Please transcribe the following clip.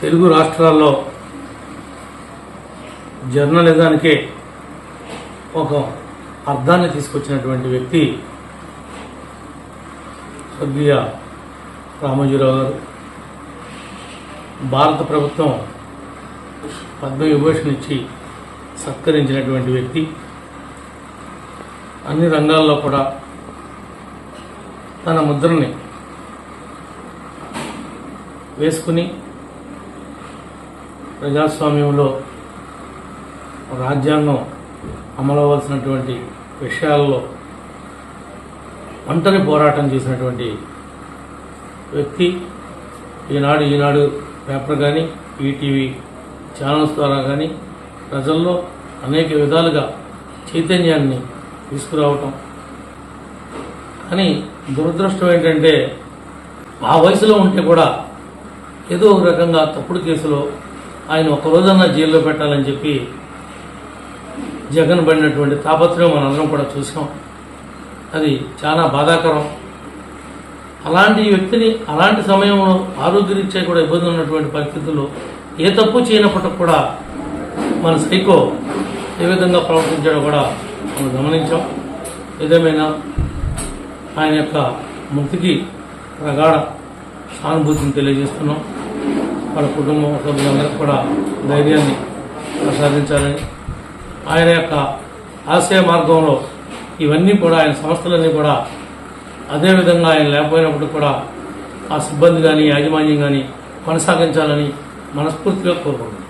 తెలుగు రాష్ట్రాల్లో జర్నలిజానికే ఒక అర్థాన్ని తీసుకొచ్చినటువంటి వ్యక్తి స్వర్గీయ రామోజీరావు గారు. భారత ప్రభుత్వం పద్మవిభూషణ్ ఇచ్చి సత్కరించినటువంటి వ్యక్తి. అన్ని రంగాల్లో కూడా తన ముద్రని వేసుకుని ప్రజాస్వామ్యంలో రాజ్యాంగం అమలవలసినటువంటి విషయాల్లో ఒంటరి పోరాటం చేసినటువంటి వ్యక్తి. ఈనాడు ఈనాడు పేపర్ కానీ ఈటీవీ ఛానల్స్ ద్వారా కానీ ప్రజల్లో అనేక విధాలుగా చైతన్యాన్ని తీసుకురావటం. కానీ దురదృష్టం ఏంటంటే ఆ వయసులో ఉంటే కూడా ఏదో ఒక రకంగా తప్పుడు కేసులో ఆయన ఒక జైల్లో పెట్టాలని చెప్పి జగన్ పడినటువంటి తాపత్రయం మనందరం కూడా చూసాం. అది చాలా బాధాకరం. అలాంటి వ్యక్తిని అలాంటి సమయంలో ఆరోగ్యరీత్యా కూడా ఇబ్బంది ఉన్నటువంటి పరిస్థితుల్లో ఏ తప్పు చేయనప్పటికి కూడా మన సైకో ఏ విధంగా ప్రవర్తించాడో కూడా మనం గమనించాం. ఏదేమైనా ఆయన యొక్క మృతికి ప్రగాఢ సానుభూతిని తెలియజేస్తున్నాం. వాళ్ళ కుటుంబ సభ్యులందరికీ కూడా ధైర్యాన్ని ప్రసాదించాలని ఆయన యొక్క ఆశయ మార్గంలో ఇవన్నీ కూడా ఆయన సంస్థలన్నీ కూడా అదేవిధంగా ఆయన లేకపోయినప్పుడు కూడా ఆ సిబ్బంది కానీ యాజమాన్యం కానీ కొనసాగించాలని మనస్ఫూర్తిగా కోరుకుంటున్నాను